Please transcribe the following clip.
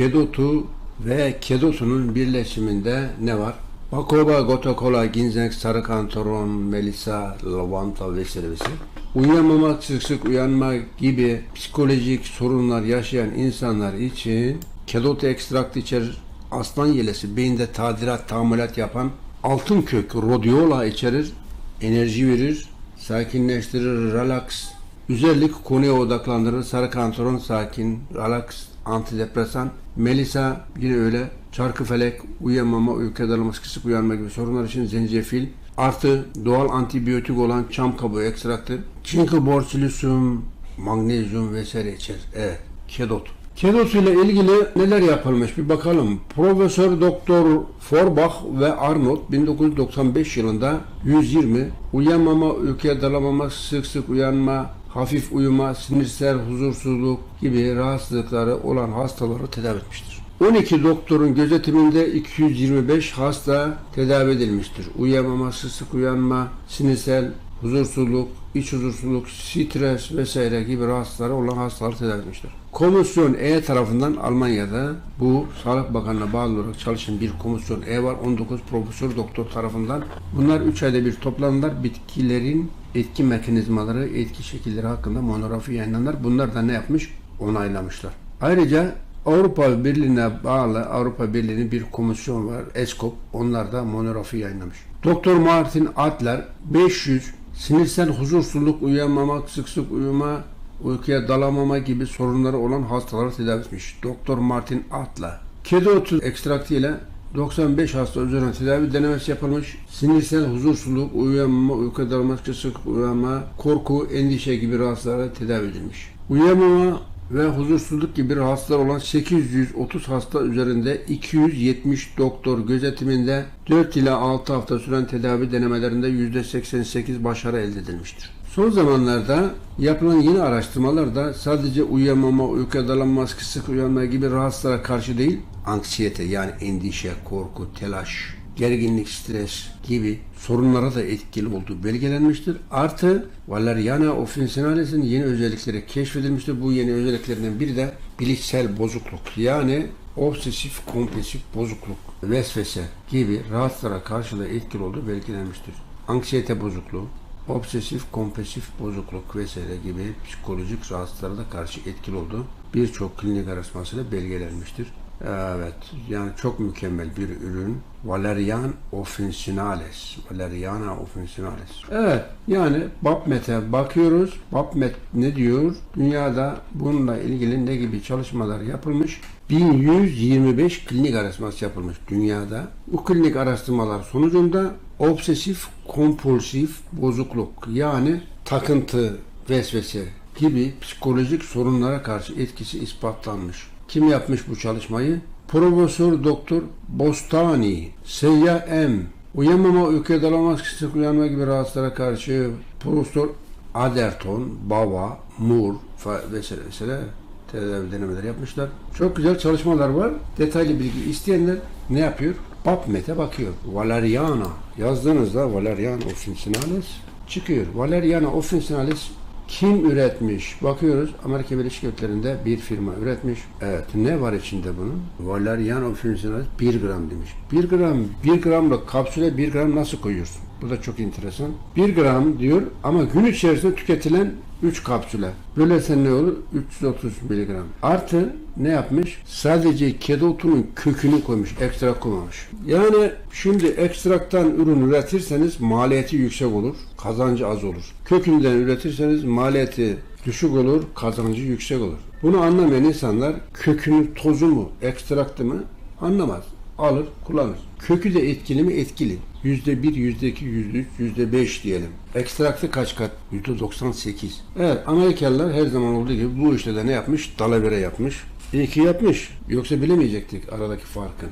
kedotu ve kedotunun birleşiminde ne var? Bakoba, gotokola, ginseng, sarı kantaron, melisa, lavanta vesaire vesaire. Uyuyamamak, sık sık uyanma gibi psikolojik sorunlar yaşayan insanlar için kedot ekstraktı içerir. Aslan yelesi beyinde tadilat, tahammülat yapan altın kök, rodiola içerir. Enerji verir, sakinleştirir, relax. Özellik konuya odaklandırır. Sarı kantaron sakin, relax, antidepresan. Melisa yine öyle. Çarkıfelek, uyuyamama, uyku daralması, kısık uyanma gibi sorunlar için zencefil. Artı doğal antibiyotik olan çam kabuğu ekstraktı. Çinko borsilisum, magnezyum vesaire içerir. Evet, kedot. Kedot ile ilgili neler yapılmış bir bakalım. Profesör Doktor Forbach ve Arnold 1995 yılında 120 uyuyamama, uykuya dalamama, sık sık uyanma, hafif uyuma, sinirsel huzursuzluk gibi rahatsızlıkları olan hastaları tedavi etmiştir. 12 doktorun gözetiminde 225 hasta tedavi edilmiştir. Uyuyamama, sık sık uyanma, sinirsel huzursuzluk, iç huzursuzluk, stres vesaire gibi rahatsızları olan hastaları tedavi etmiştir. Komisyon E tarafından Almanya'da bu Sağlık Bakanlığı'na bağlı olarak çalışan bir komisyon E var. 19 profesör doktor tarafından. Bunlar 3 ayda bir toplanırlar. Bitkilerin etki mekanizmaları, etki şekilleri hakkında monografi yayınlanır. Bunlar da ne yapmış? Onaylamışlar. Ayrıca Avrupa Birliği'ne bağlı Avrupa Birliği'nin bir komisyon var. ESCOP. Onlar da monografi yayınlamış. Doktor Martin Adler 500 sinirsel huzursuzluk, uyuyamamak, sık sık uyuma, uykuya dalamama gibi sorunları olan hastaları tedavi etmiş. Doktor Martin Adler. Kedi otu ekstraktı ile 95 hasta üzerine tedavi denemesi yapılmış. Sinirsel huzursuzluk, uyuyamama, uykuya dalma, sık uyanma, korku, endişe gibi rahatsızlara tedavi edilmiş. Uyuyamama ve huzursuzluk gibi rahatsızlar olan 830 hasta üzerinde 270 doktor gözetiminde 4 ila 6 hafta süren tedavi denemelerinde %88 başarı elde edilmiştir. Son zamanlarda yapılan yeni araştırmalarda sadece uyuyamama, uykuya dalanma, sık uyanma gibi rahatsızlara karşı değil, anksiyete yani endişe, korku, telaş, gerginlik, stres gibi sorunlara da etkili olduğu belgelenmiştir. Artı Valeriana officinalis'in yeni özellikleri keşfedilmiştir. Bu yeni özelliklerinden biri de bilişsel bozukluk yani obsesif kompulsif bozukluk, vesvese gibi rahatsızlara karşı da etkili olduğu belgelenmiştir. Anksiyete bozukluğu, obsesif kompulsif bozukluk vesaire gibi psikolojik rahatsızlara karşı etkili olduğu birçok klinik araştırmasıyla belgelenmiştir. Evet, yani çok mükemmel bir ürün. Valerian officinales. Valeriana officinales. Evet, yani PubMed'e bakıyoruz. PubMed ne diyor? Dünyada bununla ilgili ne gibi çalışmalar yapılmış? 1125 klinik araştırması yapılmış dünyada. Bu klinik araştırmalar sonucunda obsesif kompulsif bozukluk yani takıntı, vesvese gibi psikolojik sorunlara karşı etkisi ispatlanmış. Kim yapmış bu çalışmayı? Profesör Doktor Bostani, Seyyah M. Uyamama, uykuya dalama, sık uyanma gibi rahatsızlara karşı Profesör Aderton, Bava, Moore vesaire vesaire tedavi denemeler yapmışlar. Çok güzel çalışmalar var. Detaylı bilgi isteyenler ne yapıyor? PubMed'e bakıyor. Valeriana yazdığınızda Valeriana officinalis çıkıyor. Valeriana officinalis kim üretmiş? Bakıyoruz Amerika Birleşik Devletleri'nde bir firma üretmiş. Evet ne var içinde bunun? Valerian officinalis 1 gram demiş. 1 gram 1 gramlık kapsüle 1 gram nasıl koyuyorsun? Bu da çok enteresan. 1 gram diyor ama gün içerisinde tüketilen 3 kapsüle. Böylese ne olur? 330 miligram. Artı ne yapmış? Sadece kedi otunun kökünü koymuş. Ekstrak koymamış. Yani şimdi ekstraktan ürün üretirseniz maliyeti yüksek olur. Kazancı az olur. Kökünden üretirseniz maliyeti düşük olur. Kazancı yüksek olur. Bunu anlamayan insanlar kökünün tozu mu, ekstraktı mı anlamaz. Alır, kullanır. Kökü de etkili mi? Etkili. Yüzde bir, yüzde iki, yüzde üç, yüzde beş diyelim. Ekstraktı kaç kat? Yüzde doksan sekiz. Evet, Amerikalılar her zaman olduğu gibi bu işte de ne yapmış? Dalavere yapmış. İyi ki yapmış. Yoksa bilemeyecektik aradaki farkı.